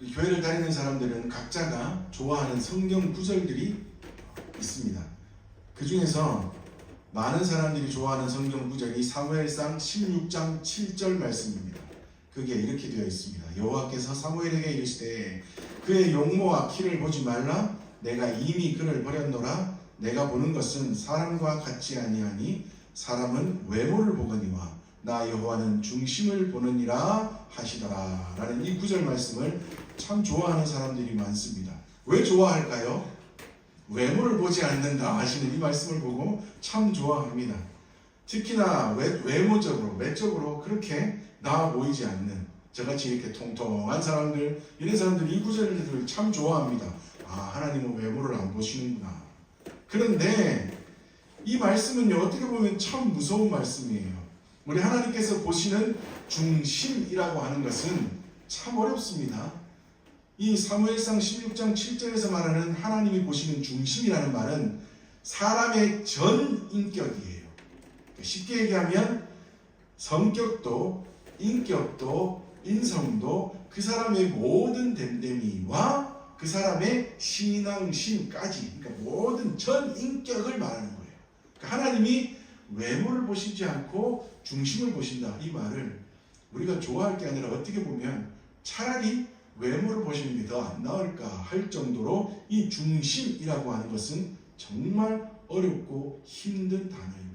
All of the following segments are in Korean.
교회를 다니는 사람들은 각자가 좋아하는 성경 구절들이 있습니다. 그 중에서 많은 사람들이 좋아하는 성경 구절이 사무엘상 16장 7절 말씀입니다. 그게 이렇게 되어 있습니다. 여호와께서 사무엘에게 이르시되 그의 용모와 키를 보지 말라 내가 이미 그를 버렸노라 내가 보는 것은 사람과 같지 아니하니 사람은 외모를 보거니와 나 여호와는 중심을 보느니라 하시더라 라는 이 구절 말씀을 참 좋아하는 사람들이 많습니다. 왜 좋아할까요? 외모를 보지 않는다 하시는 이 말씀을 보고 참 좋아합니다. 특히나 외, 외모적으로, 외적으로 그렇게 나아 보이지 않는 저같이 이렇게 통통한 사람들, 이런 사람들이 이 구절을 참 좋아합니다. 아, 하나님은 외모를 안 보시는구나. 그런데 이 말씀은요, 어떻게 보면 참 무서운 말씀이에요. 우리 하나님께서 보시는 중심이라고 하는 것은 참 어렵습니다. 이 사무엘상 16장 7절에서 말하는 하나님이 보시는 중심이라는 말은 사람의 전 인격이에요. 쉽게 얘기하면 성격도 인격도 인성도 그 사람의 모든 됨됨이와 그 사람의 신앙심까지 그러니까 모든 전 인격을 말하는 거예요. 그러니까 하나님이 외모를 보시지 않고 중심을 보신다 이 말을 우리가 좋아할 게 아니라 어떻게 보면 차라리 외모를 안 나을까 할 정도로 이 중심이라고 하는 것은 정말 어렵고 힘든 단어입니다.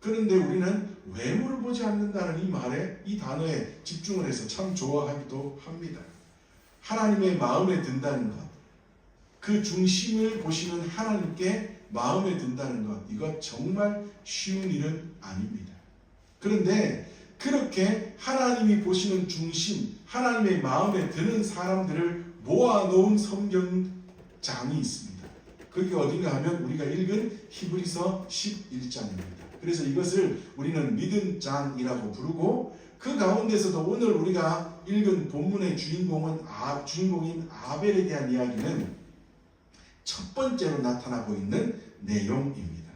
그런데 우리는 외모를 보지 않는다는 이 말에 이 단어에 집중을 해서 참 좋아하기도 합니다. 하나님의 마음에 든다는 것, 그 중심을 보시는 하나님께 마음에 든다는 것, 이거 정말 쉬운 일은 아닙니다. 그런데 그렇게 하나님이 보시는 중심, 하나님의 마음에 드는 사람들을 모아놓은 성경장이 있습니다. 그게 어딘가 하면 우리가 읽은 히브리서 11장입니다. 그래서 이것을 우리는 믿음 장이라고 부르고 그 가운데서도 오늘 우리가 읽은 본문의 주인공은 아, 주인공인 아벨에 대한 이야기는 첫 번째로 나타나고 있는 내용입니다.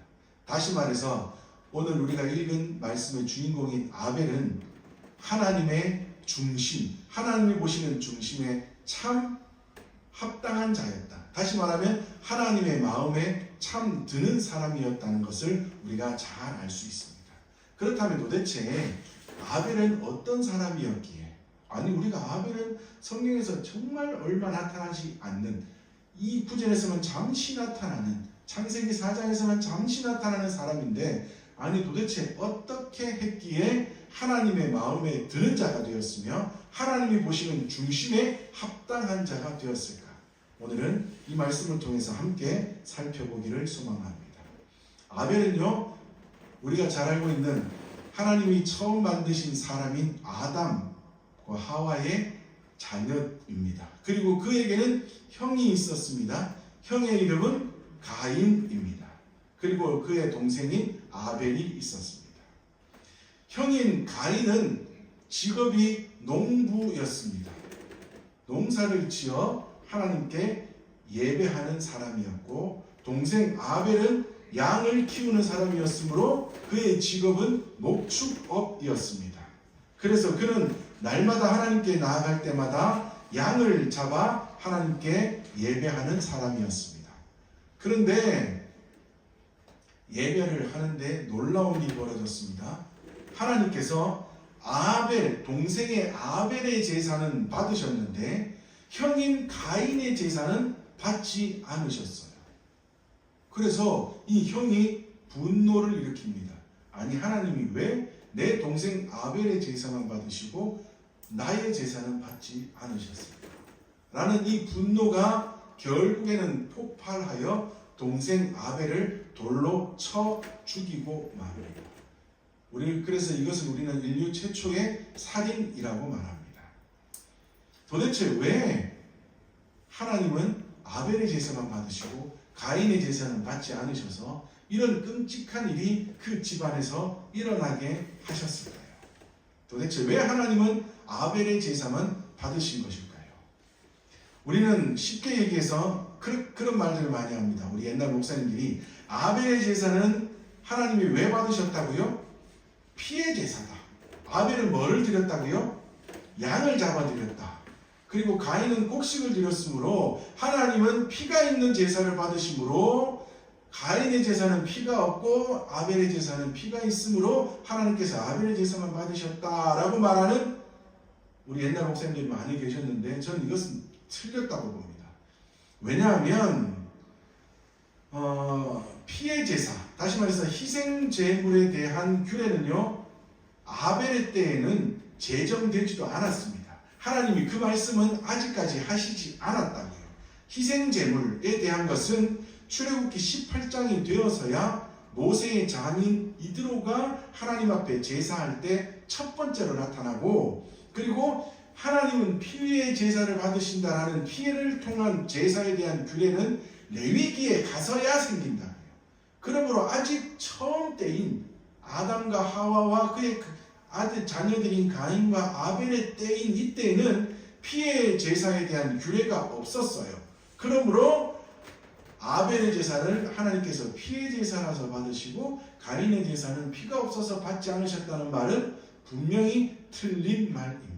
다시 말해서 오늘 우리가 읽은 말씀의 주인공인 아벨은 하나님의 중심, 하나님이 보시는 중심에 참 합당한 자였다. 다시 말하면 하나님의 마음에 참 드는 사람이었다는 것을 우리가 잘 알 수 있습니다. 그렇다면 도대체 아벨은 어떤 사람이었기에 아니 우리가 아벨은 성경에서 정말 얼마 나타나지 않는 이 구절에서만 잠시 나타나는 창세기 4장에서만 잠시 나타나는 사람인데 아니 도대체 어떻게 했기에 하나님의 마음에 드는 자가 되었으며 하나님이 보시는 중심에 합당한 자가 되었을까? 오늘은 이 말씀을 통해서 함께 살펴보기를 소망합니다. 아벨은요, 우리가 잘 알고 있는 하나님이 처음 만드신 사람인 아담과 하와의 자녀입니다. 그리고 그에게는 형이 있었습니다. 형의 이름은 가인입니다. 그리고 그의 동생인 아벨이 있었습니다. 형인 가인은 직업이 농부였습니다. 농사를 지어 하나님께 예배하는 사람이었고 동생 아벨은 양을 키우는 사람이었으므로 그의 직업은 목축업이었습니다. 그래서 그는 날마다 하나님께 나아갈 때마다 양을 잡아 하나님께 예배하는 사람이었습니다. 그런데 예배를 하는데 놀라운 일이 벌어졌습니다. 하나님께서 아벨, 동생의 아벨의 제사는 받으셨는데 형인 가인의 제사는 받지 않으셨어요. 그래서 이 형이 분노를 일으킵니다. 아니 하나님이 왜 내 동생 아벨의 제사만 받으시고 나의 제사는 받지 않으셨습니까? 라는 이 분노가 결국에는 폭발하여 동생 아벨을 돌로 쳐 죽이고 말합니다. 우리 그래서 이것을 우리는 인류 최초의 살인이라고 말합니다. 도대체 왜 하나님은 아벨의 제사만 받으시고 가인의 제사는 받지 않으셔서 이런 끔찍한 일이 그 집안에서 일어나게 하셨을까요? 도대체 왜 하나님은 아벨의 제사만 받으신 것일까요? 우리는 쉽게 얘기해서 그, 그런 말들을 많이 합니다. 우리 옛날 목사님들이 아벨의 제사는 하나님이 왜 받으셨다고요? 피해 제사다. 아벨은 뭐를 드렸다고요? 양을 잡아드렸다. 그리고 가인은 곡식을 드렸으므로 하나님은 피가 있는 제사를 받으심으로 가인의 제사는 피가 없고 아벨의 제사는 피가 있으므로 하나님께서 아벨의 제사만 받으셨다라고 말하는 우리 옛날 목사님들이 많이 계셨는데 저는 이것은 틀렸다고 봅니다. 왜냐하면 어, 피의 제사, 다시 말해서 희생 제물에 대한 규례는요 아벨의 때에는 제정되지도 않았습니다. 하나님이 그 말씀은 아직까지 하시지 않았다고요. 희생 제물에 대한 것은 출애굽기 18장이 되어서야 모세의 장인 이드로가 하나님 앞에 제사할 때 첫 번째로 나타나고 그리고 하나님은 피의 제사를 받으신다라는 피해를 통한 제사에 대한 규례는 레위기에 가서야 생긴다. 그러므로 아직 처음 때인 아담과 하와와 그의 그 아들 자녀들인 가인과 아벨의 때인 이때는 피해 제사에 대한 규례가 없었어요. 그러므로 아벨의 제사를 하나님께서 피해 제사라서 받으시고 가인의 제사는 피가 없어서 받지 않으셨다는 말은 분명히 틀린 말입니다.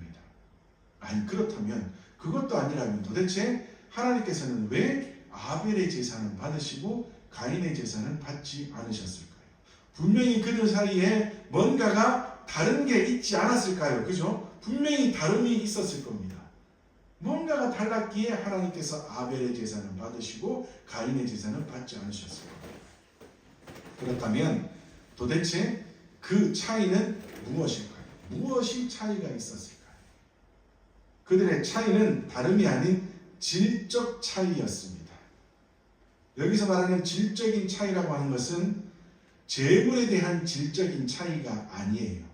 아니 그렇다면 그것도 아니라면 도대체 하나님께서는 왜 아벨의 제사는 받으시고 가인의 제사는 받지 않으셨을까요? 분명히 그들 사이에 뭔가가 다른 게 있지 않았을까요? 그죠? 분명히 다름이 있었을 겁니다. 뭔가가 달랐기에 하나님께서 아벨의 제사는 받으시고 가인의 제사는 받지 않으셨을 겁니다. 그렇다면 도대체 그 차이는 무엇일까요? 무엇이 차이가 있었을까요? 그들의 차이는 다름이 아닌 질적 차이였습니다. 여기서 말하는 질적인 차이라고 하는 것은 재물에 대한 질적인 차이가 아니에요.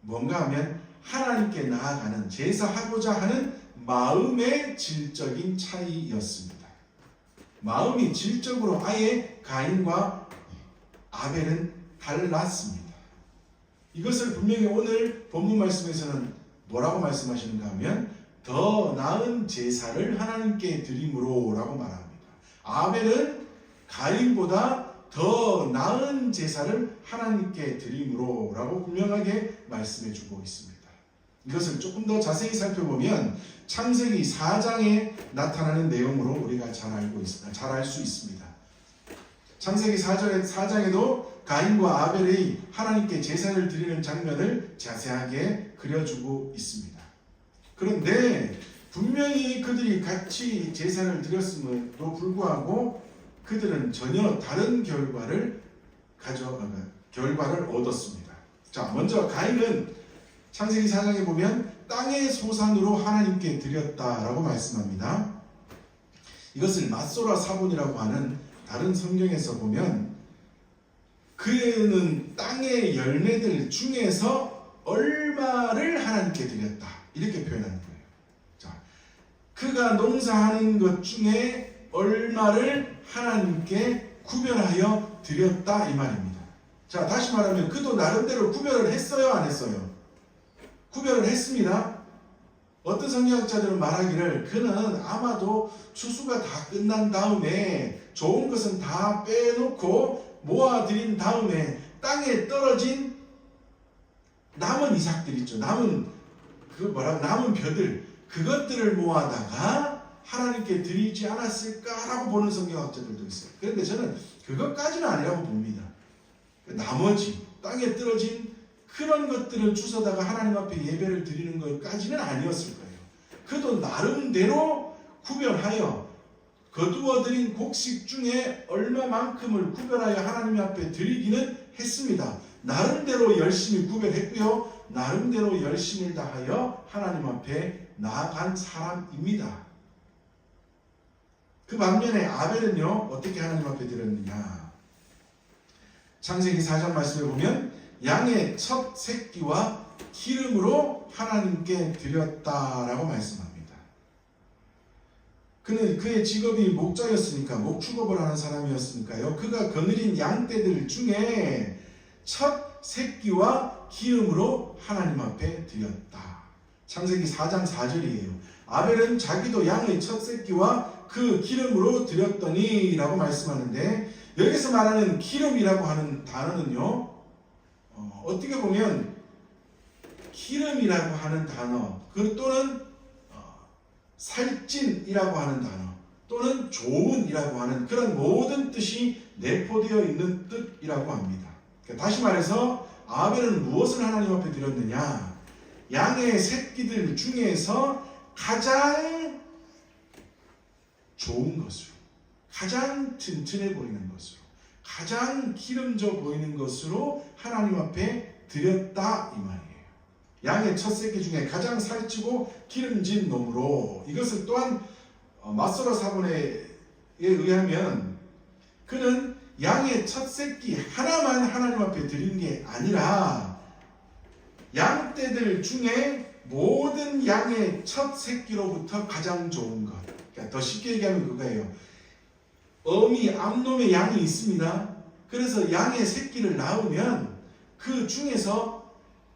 뭔가 하면 하나님께 나아가는 제사하고자 하는 마음의 질적인 차이였습니다. 마음이 질적으로 아예 가인과 아벨은 달랐습니다. 이것을 분명히 오늘 본문 말씀에서는 뭐라고 말씀하시는가 하면 더 나은 제사를 하나님께 드림으로 라고 말합니다. 아벨은 가인보다 더 나은 제사를 하나님께 드림으로 라고 분명하게 말씀해 주고 있습니다. 이것을 조금 더 자세히 살펴보면 창세기 4장에 나타나는 내용으로 우리가 잘 알고 있습니다. 잘 알 수 있습니다. 창세기 4장, 4장에도 가인과 아벨이 하나님께 제사를 드리는 장면을 자세하게 그려주고 있습니다. 그런데 분명히 그들이 같이 제사를 드렸음에도 불구하고 그들은 전혀 다른 결과를 가져 결과를 얻었습니다. 자, 먼저 가인은 창세기 4장에 보면 땅의 소산으로 하나님께 드렸다라고 말씀합니다. 이것을 맞소라 사본이라고 하는 다른 성경에서 보면 그는 땅의 열매들 중에서 얼마를 하나님께 드렸다 이렇게 표현하는 거예요. 자, 그가 농사하는 것 중에 얼마를 하나님께 구별하여 드렸다 이 말입니다. 자, 다시 말하면 그도 나름대로 구별을 했어요, 안 했어요? 구별을 했습니다. 어떤 성경학자들은 말하기를 그는 아마도 추수가 다 끝난 다음에 좋은 것은 다 빼놓고 모아들인 다음에 땅에 떨어진 남은 이삭들 있죠. 남은 그 뭐라고 남은 벼들 그것들을 모아다가 하나님께 드리지 않았을까라고 보는 성경학자들도 있어요. 그런데 저는 그것까지는 아니라고 봅니다. 나머지 땅에 떨어진 그런 것들을 주워다가 하나님 앞에 예배를 드리는 것까지는 아니었을 거예요. 그도 나름대로 구별하여 거두어 드린 곡식 중에 얼마만큼을 구별하여 하나님 앞에 드리기는 했습니다. 나름대로 열심히 구별했고요. 나름대로 열심을 다하여 하나님 앞에 나아간 사람입니다. 그 반면에 아벨은요, 어떻게 하나님 앞에 드렸느냐. 창세기 4장 말씀에 보면 양의 첫 새끼와 기름으로 하나님께 드렸다라고 말씀합니다. 그는 그의 직업이 목자였으니까 목축업을 하는 사람이었으니까요. 그가 거느린 양떼들 중에 첫 새끼와 기름으로 하나님 앞에 드렸다. 창세기 4장 4절이에요. 아벨은 자기도 양의 첫 새끼와 그 기름으로 드렸더니 라고 말씀하는데 여기서 말하는 기름이라고 하는 단어는요. 어, 어떻게 보면 기름이라고 하는 단어 그 또는 어, 살찐이라고 하는 단어 또는 좋은이라고 하는 그런 모든 뜻이 내포되어 있는 뜻이라고 합니다. 그러니까 다시 말해서 아벨은 무엇을 하나님 앞에 드렸느냐? 양의 새끼들 중에서 가장 좋은 것으로, 가장 튼튼해 보이는 것으로, 가장 기름져 보이는 것으로 하나님 앞에 드렸다 이 말이에요. 양의 첫 새끼 중에 가장 살찌고 기름진 놈으로 이것을 또한 어, 마소라 사본에 의하면 그는 양의 첫 새끼 하나만 하나님 앞에 드린 게 아니라 양떼들 중에 모든 양의 첫 새끼로부터 가장 좋은 것. 그러니까 더 쉽게 얘기하면 그거예요. 어미 암놈의 양이 있습니다. 그래서 양의 새끼를 낳으면 그 중에서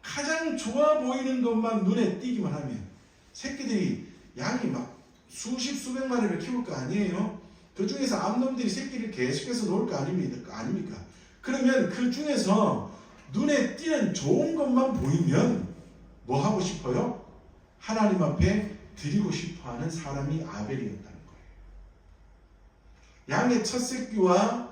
가장 좋아 보이는 것만 눈에 띄기만 하면 새끼들이 양이 막 수십 수백 마리를 키울 거 아니에요. 그 중에서 암놈들이 새끼를 계속해서 놓을 거 아닙니까? 아닙니까? 그러면 그 중에서 눈에 띄는 좋은 것만 보이면 뭐 하고 싶어요? 하나님 앞에 드리고 싶어 하는 사람이 아벨이었다는 거예요. 양의 첫 새끼와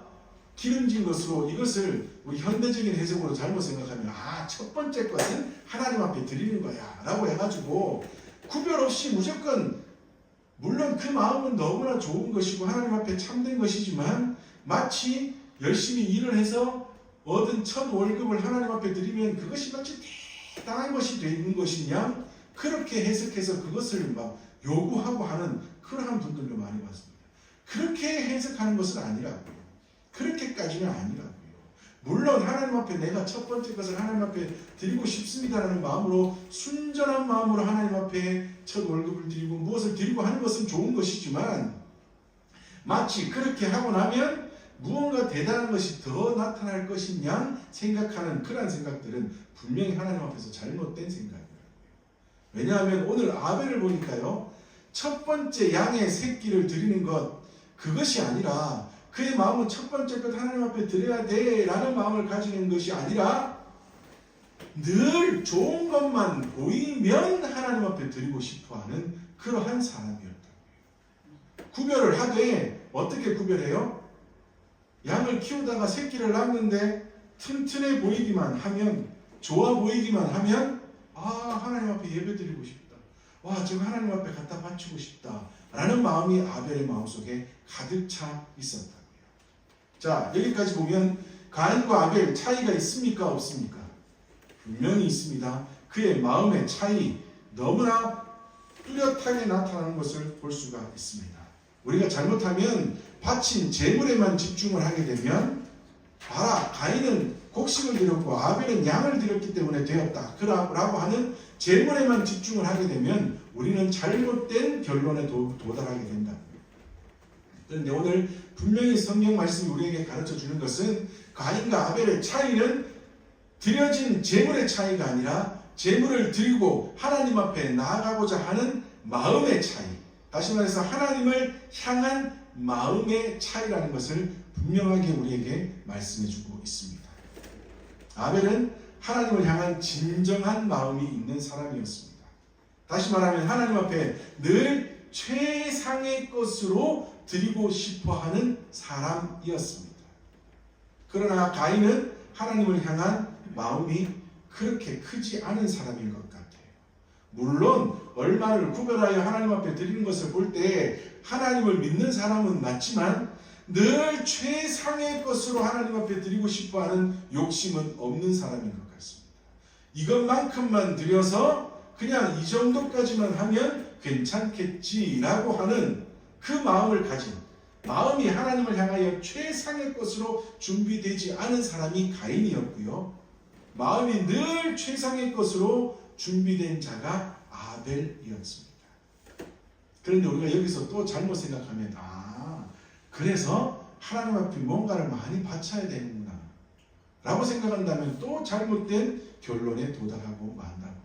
기름진 것으로 이것을 우리 현대적인 해석으로 잘못 생각하면 아, 첫 번째 것은 하나님 앞에 드리는 거야. 라고 해가지고 구별 없이 무조건 물론 그 마음은 너무나 좋은 것이고 하나님 앞에 참된 것이지만 마치 열심히 일을 해서 얻은 첫 월급을 하나님 앞에 드리면 그것이 마치 대단한 것이 되는 것이냐 그렇게 해석해서 그것을 막 요구하고 하는 그러한 분들도 많이 봤습니다. 그렇게 해석하는 것은 아니라고요. 그렇게까지는 아니라고요. 물론 하나님 앞에 내가 첫 번째 것을 하나님 앞에 드리고 싶습니다라는 마음으로 순전한 마음으로 하나님 앞에 첫 월급을 드리고 무엇을 드리고 하는 것은 좋은 것이지만 마치 그렇게 하고 나면 무언가 대단한 것이 더 나타날 것이냐 생각하는 그러한 생각들은 분명히 하나님 앞에서 잘못된 생각이에요. 왜냐하면 오늘 아벨을 보니까요. 첫 번째 양의 새끼를 드리는 것 그것이 아니라 그의 마음은 첫 번째 것 하나님 앞에 드려야 돼 라는 마음을 가지는 것이 아니라 늘 좋은 것만 보이면 하나님 앞에 드리고 싶어하는 그러한 사람이었다고요. 구별을 하되 어떻게 구별해요? 양을 키우다가 새끼를 낳는데 튼튼해 보이기만 하면 좋아 보이기만 하면 아 하나님 앞에 예배 드리고 싶다. 와 지금 하나님 앞에 갖다 바치고 싶다. 라는 마음이 아벨의 마음속에 가득 차 있었다고요. 자 여기까지 보면 가인과 아벨 차이가 있습니까 없습니까? 분명히 있습니다. 그의 마음의 차이 너무나 뚜렷하게 나타나는 것을 볼 수가 있습니다. 우리가 잘못하면 바친 재물에만 집중을 하게 되면 봐라 가인은 곡식을 드렸고 아벨은 양을 드렸기 때문에 되었다 라고 하는 재물에만 집중을 하게 되면 우리는 잘못된 결론에 도, 도달하게 된다. 그런데 오늘 분명히 성경 말씀이 우리에게 가르쳐 주는 것은 가인과 아벨의 차이는 드려진 재물의 차이가 아니라 재물을 드리고 하나님 앞에 나아가고자 하는 마음의 차이. 다시 말해서 하나님을 향한 마음의 차이라는 것을 분명하게 우리에게 말씀해 주고 있습니다. 아벨은 하나님을 향한 진정한 마음이 있는 사람이었습니다. 다시 말하면 하나님 앞에 늘 최상의 것으로 드리고 싶어 하는 사람이었습니다. 그러나 가인은 하나님을 향한 마음이 그렇게 크지 않은 사람인 것 같아요. 물론 얼마를 구별하여 하나님 앞에 드리는 것을 볼 때 하나님을 믿는 사람은 맞지만 늘 최상의 것으로 하나님 앞에 드리고 싶어 하는 욕심은 없는 사람인 것 같습니다. 이것만큼만 드려서 그냥 이 정도까지만 하면 괜찮겠지라고 하는 그 마음을 가진 마음이 하나님을 향하여 최상의 것으로 준비되지 않은 사람이 가인이었고요. 마음이 늘 최상의 것으로 준비된 자가 아벨이었습니다. 그런데 우리가 여기서 또 잘못 생각하면 아 그래서 하나님 앞에 뭔가를 많이 바쳐야 되는구나 라고 생각한다면 또 잘못된 결론에 도달하고 만다고요.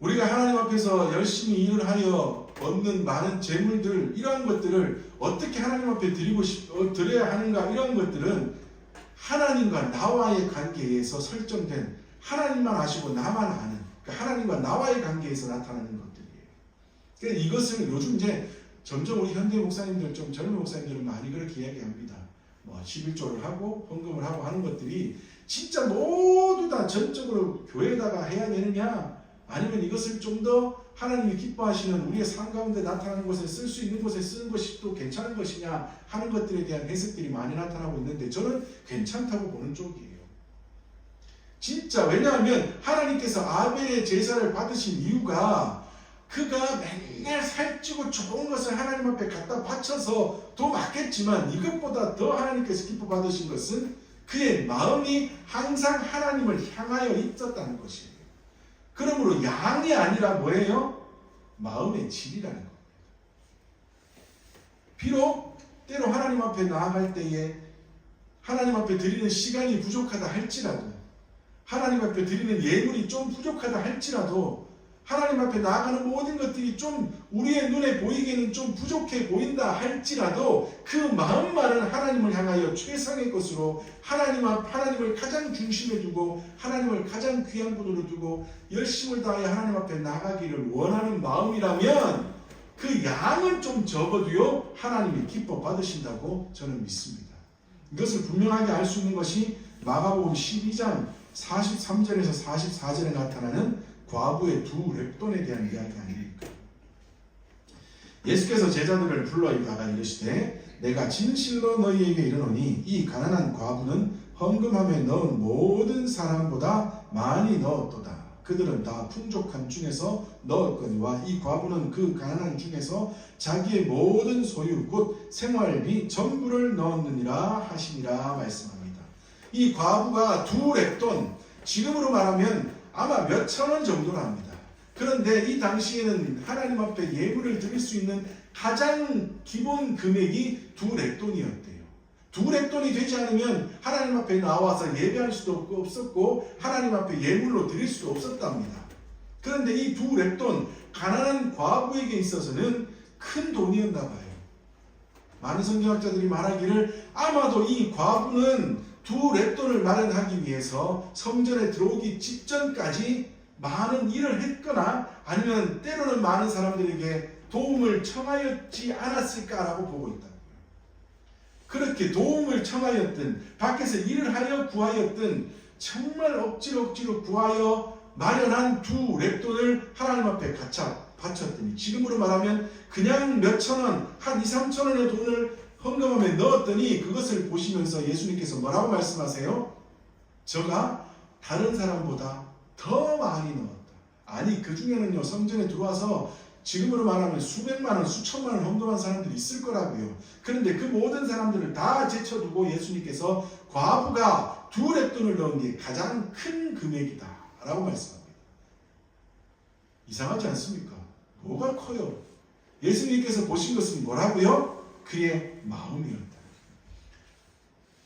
우리가 하나님 앞에서 열심히 일을 하여 얻는 많은 재물들 이러한 것들을 어떻게 하나님 앞에 드리고 싶 어, 드려야 하는가 이런 것들은 하나님과 나와의 관계에서 설정된 하나님만 아시고 나만 아는 그 하나님과 나와의 관계에서 나타나는 것들이에요. 그러니까 이것을 요즘 이제 점점 우리 현대 목사님들 좀 젊은 목사님들은 많이 그렇게 이야기합니다. 뭐 11조를 하고 헌금을 하고 하는 것들이 진짜 모두 다 전적으로 교회에다가 해야 되느냐 아니면 이것을 좀더 하나님이 기뻐하시는 우리의 삶 가운데 나타나는 곳에 쓸 수 있는 곳에 쓰는 것이 또 괜찮은 것이냐 하는 것들에 대한 해석들이 많이 나타나고 있는데 저는 괜찮다고 보는 쪽이에요. 진짜 왜냐하면 하나님께서 아벨의 제사를 받으신 이유가 그가 맨날 살찌고 좋은 것을 하나님 앞에 갖다 바쳐서 더 맞겠지만 이것보다 더 하나님께서 기뻐 받으신 것은 그의 마음이 항상 하나님을 향하여 있었다는 것이에요. 그러므로 양이 아니라 뭐예요? 마음의 질이라는 겁니다. 비록 때로 하나님 앞에 나아갈 때에 하나님 앞에 드리는 시간이 부족하다 할지라도 하나님 앞에 드리는 예물이 좀 부족하다 할지라도 하나님 앞에 나아가는 모든 것들이 좀 우리의 눈에 보이기에는 좀 부족해 보인다 할지라도 그 마음만은 하나님을 향하여 최상의 것으로 하나님 앞 하나님을 가장 중심에 두고 하나님을 가장 귀한 분으로 두고 열심을 다하여 하나님 앞에 나가기를 원하는 마음이라면 그 양은 좀 적어도요 하나님이 기뻐 받으신다고 저는 믿습니다. 이것을 분명하게 알 수 있는 것이 마가복음 12장 43절에서 44절에 나타나는 과부의 두 랩돈에 대한 이야기 아닙니까? 예수께서 제자들을 불러다가 이르시되 내가 진실로 너희에게 이르노니 이 가난한 과부는 헌금함에 넣은 모든 사람보다 많이 넣었도다. 그들은 다 풍족한 중에서 넣었거니와 이 과부는 그 가난한 중에서 자기의 모든 소유 곧 생활비 전부를 넣었느니라 하시니라 말씀합니다. 이 과부가 두 랩돈 지금으로 말하면 아마 몇 천 원 정도랍니다. 그런데 이 당시에는 하나님 앞에 예물을 드릴 수 있는 가장 기본 금액이 두 랩돈이었대요. 두 랩돈이 되지 않으면 하나님 앞에 나와서 예배할 수도 없고 없었고 하나님 앞에 예물로 드릴 수도 없었답니다. 그런데 이두 랩돈 가난한 과부에게 있어서는 큰 돈이었나 봐요. 많은 성경학자들이 말하기를 아마도 이 과부는 두 랩돈을 마련하기 위해서 성전에 들어오기 직전까지 많은 일을 했거나 아니면 때로는 많은 사람들에게 도움을 청하였지 않았을까라고 보고 있다. 그렇게 도움을 청하였든 밖에서 일을 하여 구하였든 정말 억지로 억지로 구하여 마련한 두 랩돈을 하나님 앞에 바쳤더니 지금으로 말하면 그냥 몇천 원, 한 2, 3천 원의 돈을 헌금함에 넣었더니 그것을 보시면서 예수님께서 뭐라고 말씀하세요? 저가 다른 사람보다 더 많이 넣었다. 아니 그 중에는요 성전에 들어와서 지금으로 말하면 수백만 원, 수천만 원 헌금한 사람들이 있을 거라고요. 그런데 그 모든 사람들을 다 제쳐두고 예수님께서 과부가 두 랩돈을 넣은 게 가장 큰 금액이다 라고 말씀합니다. 이상하지 않습니까? 뭐가 커요? 예수님께서 보신 것은 뭐라고요? 그의 마음이었다.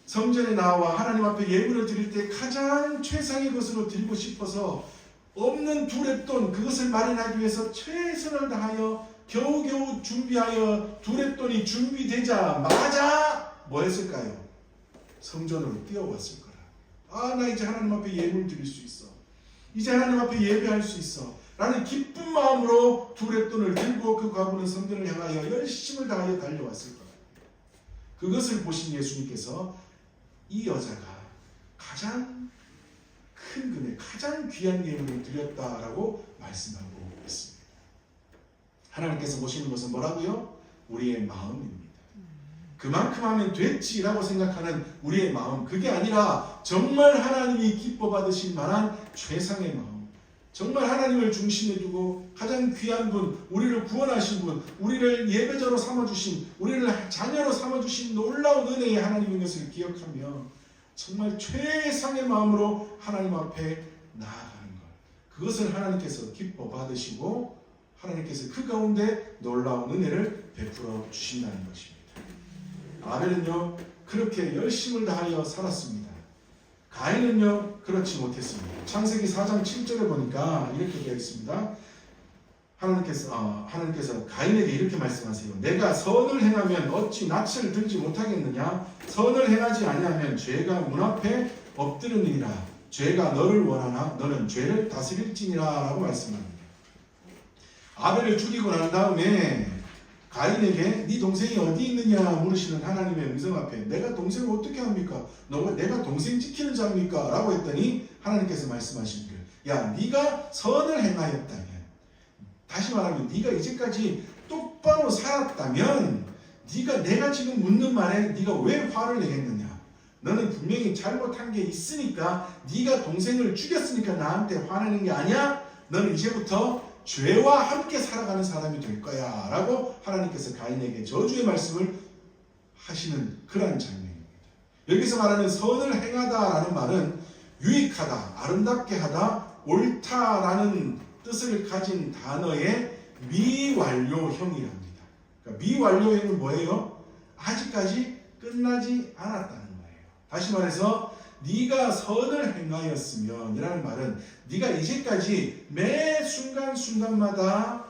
성전에 나와 하나님 앞에 예물을 드릴 때 가장 최상의 것으로 드리고 싶어서 없는 두 랩돈 그것을 마련하기 위해서 최선을 다하여 겨우겨우 준비하여 두 랩돈이 준비되자마자 뭐 했을까요? 성전으로 뛰어왔을 거라. 아, 나 이제 하나님 앞에 예물 드릴 수 있어. 이제 하나님 앞에 예배할 수 있어. 라는 기쁜 마음으로 두 랩돈을 들고 그 과부는 성전을 향하여 열심을 다하여 달려왔을 거라. 그것을 보신 예수님께서 이 여자가 가장 큰 금액, 가장 귀한 예물을 드렸다라고 말씀하고 있습니다. 하나님께서 보시는 것은 뭐라고요? 우리의 마음입니다. 그만큼 하면 됐지라고 생각하는 우리의 마음, 그게 아니라 정말 하나님이 기뻐 받으실 만한 최상의 마음. 정말 하나님을 중심에 두고 가장 귀한 분, 우리를 구원하신 분, 우리를 예배자로 삼아주신, 우리를 자녀로 삼아주신 놀라운 은혜의 하나님인 것을 기억하며 정말 최상의 마음으로 하나님 앞에 나아가는 것. 그것을 하나님께서 기뻐 받으시고 하나님께서 그 가운데 놀라운 은혜를 베풀어 주신다는 것입니다. 아벨은요 그렇게 열심을 다하여 살았습니다. 가인은요 그렇지 못했습니다. 창세기 4장 7절에 보니까 이렇게 되어 있습니다. 하나님께서 어, 하나님께서 가인에게 이렇게 말씀하세요. 내가 선을 행하면 어찌 낯을 들지 못하겠느냐? 선을 행하지 아니하면 죄가 문 앞에 엎드르니라. 죄가 너를 원하나 너는 죄를 다스릴지니라라고 말씀합니다. 아벨을 죽이고 난 다음에 가인에게 네 동생이 어디 있느냐 물으시는 하나님의 음성 앞에 내가 동생을 어떻게 합니까? 너가 내가 동생 지키는 자입니까? 라고 했더니 하나님께서 말씀하신 거야 네가 선을 행하였다면 다시 말하면 네가 이제까지 똑바로 살았다면 네가 내가 지금 묻는 말에 네가 왜 화를 내겠느냐? 너는 분명히 잘못한 게 있으니까 네가 동생을 죽였으니까 나한테 화내는 게 아니야. 너는 이제부터 죄와 함께 살아가는 사람이 될 거야. 라고 하나님께서 가인에게 저주의 말씀을 하시는 그러한 장면입니다. 여기서 말하는 선을 행하다라는 말은 유익하다, 아름답게 하다, 옳다라는 뜻을 가진 단어의 미완료형이랍니다. 그러니까 미완료형은 뭐예요? 아직까지 끝나지 않았다는 거예요. 다시 말해서 네가 선을 행하였으면 이라는 말은 네가 이제까지 매 순간순간마다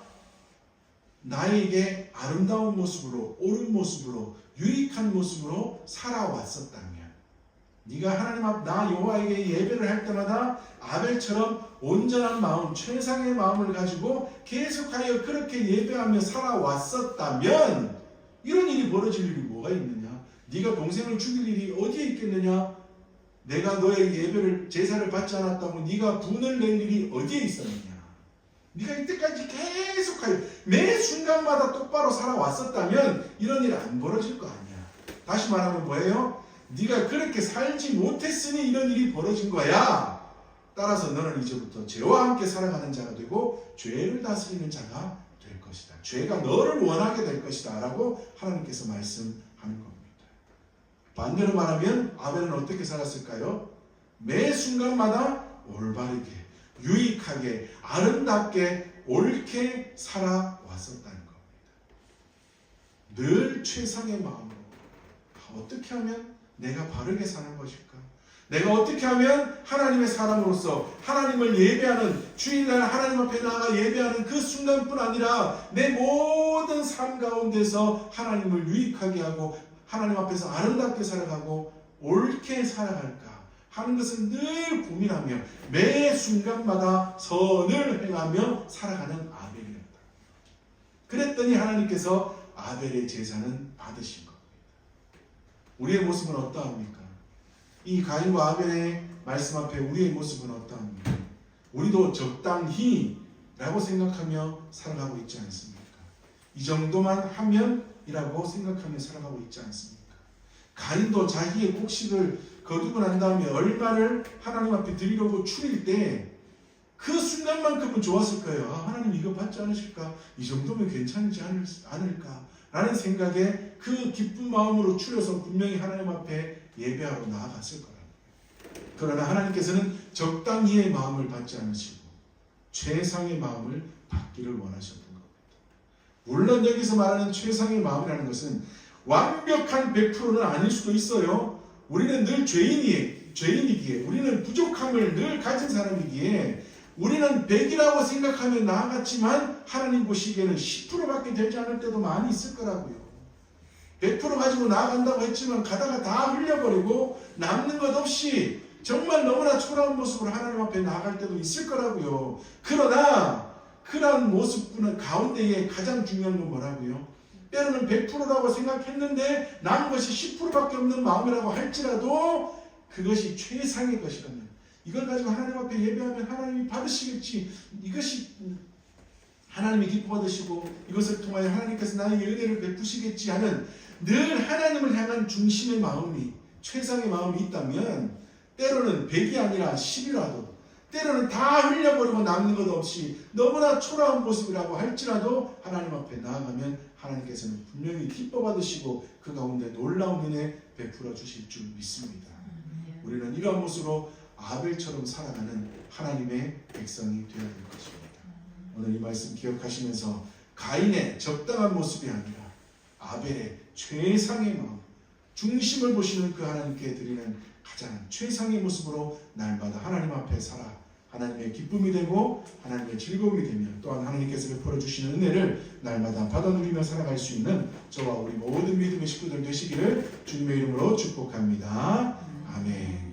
나에게 아름다운 모습으로 옳은 모습으로 유익한 모습으로 살아왔었다면 네가 하나님 앞 나 여호와에게 예배를 할 때마다 아벨처럼 온전한 마음, 최상의 마음을 가지고 계속하여 그렇게 예배하며 살아왔었다면 이런 일이 벌어질 일이 뭐가 있느냐? 네가 동생을 죽일 일이 어디에 있겠느냐? 내가 너의 예배를 제사를 받지 않았다고 네가 분을 낼 일이 어디에 있었느냐? 네가 이때까지 계속하여 매 순간마다 똑바로 살아왔었다면 이런 일 안 벌어질 거 아니야. 다시 말하면 뭐예요? 네가 그렇게 살지 못했으니 이런 일이 벌어진 거야. 따라서 너는 이제부터 죄와 함께 살아가는 자가 되고 죄를 다스리는 자가 될 것이다. 죄가 너를 원하게 될 것이다. 라고 하나님께서 말씀하는 겁니다. 반대로 말하면 아벨은 어떻게 살았을까요? 매 순간마다 올바르게, 유익하게, 아름답게, 옳게 살아왔었다는 겁니다. 늘 최상의 마음으로 어떻게 하면 내가 바르게 사는 것일까? 내가 어떻게 하면 하나님의 사람으로서 하나님을 예배하는 주일날 하나님 앞에 나아가 예배하는 그 순간뿐 아니라 내 모든 삶 가운데서 하나님을 유익하게 하고 하나님 앞에서 아름답게 살아가고 옳게 살아갈까 하는 것을 늘 고민하며 매 순간마다 선을 행하며 살아가는 아벨이었다. 그랬더니 하나님께서 아벨의 제사는 받으신 겁니다. 우리의 모습은 어떠합니까? 이 가인과 아벨의 말씀 앞에 우리의 모습은 어떠합니까? 우리도 적당히 라고 생각하며 살아가고 있지 않습니까? 이 정도만 하면 이라고 생각하며 살아가고 있지 않습니까? 가인도 자기의 곡식을 거두고 난 다음에 얼마를 하나님 앞에 드리려고 추릴 때 그 순간만큼은 좋았을 거예요. 아, 하나님 이거 받지 않으실까? 이 정도면 괜찮지 않을, 않을까? 라는 생각에 그 기쁜 마음으로 추려서 분명히 하나님 앞에 예배하러 나아갔을 거라고. 그러나 하나님께서는 적당히의 마음을 받지 않으시고 최상의 마음을 받기를 원하셨던 겁니다. 물론 여기서 말하는 최상의 마음이라는 것은 완벽한 100%는 아닐 수도 있어요. 우리는 늘 죄인이, 죄인이기에, 우리는 부족함을 늘 가진 사람이기에, 우리는 100이라고 생각하며 나아갔지만, 하나님 보시기에는 10%밖에 되지 않을 때도 많이 있을 거라고요. 100% 가지고 나아간다고 했지만, 가다가 다 흘려버리고, 남는 것 없이, 정말 너무나 초라한 모습으로 하나님 앞에 나아갈 때도 있을 거라고요. 그러나, 그러한 모습뿐은 가운데에 가장 중요한 건 뭐라고요? 때로는 100%라고 생각했는데 남은 것이 10%밖에 없는 마음이라고 할지라도 그것이 최상의 것이라면 이걸 가지고 하나님 앞에 예배하면 하나님이 받으시겠지 이것이 하나님이 기뻐 받으시고 이것을 통하여 하나님께서 나에게 은혜를 베푸시겠지 하는 늘 하나님을 향한 중심의 마음이 최상의 마음이 있다면 때로는 100이 아니라 10이라도 때로는 다 흘려버리고 남는 것 없이 너무나 초라한 모습이라고 할지라도 하나님 앞에 나아가면 하나님께서는 분명히 기뻐 받으시고 그 가운데 놀라운 은혜 베풀어 주실 줄 믿습니다. 우리는 이러한 모습으로 아벨처럼 살아가는 하나님의 백성이 되어야 될 것입니다. 오늘 이 말씀 기억하시면서 가인의 적당한 모습이 아니라 아벨의 최상의 마음, 중심을 보시는 그 하나님께 드리는 가장 최상의 모습으로 날마다 하나님 앞에 살아 하나님의 기쁨이 되고 하나님의 즐거움이 되며 또한 하나님께서 베풀어 주시는 은혜를 날마다 받아 누리며 살아갈 수 있는 저와 우리 모든 믿음의 식구들 되시기를 주님의 이름으로 축복합니다. 아멘.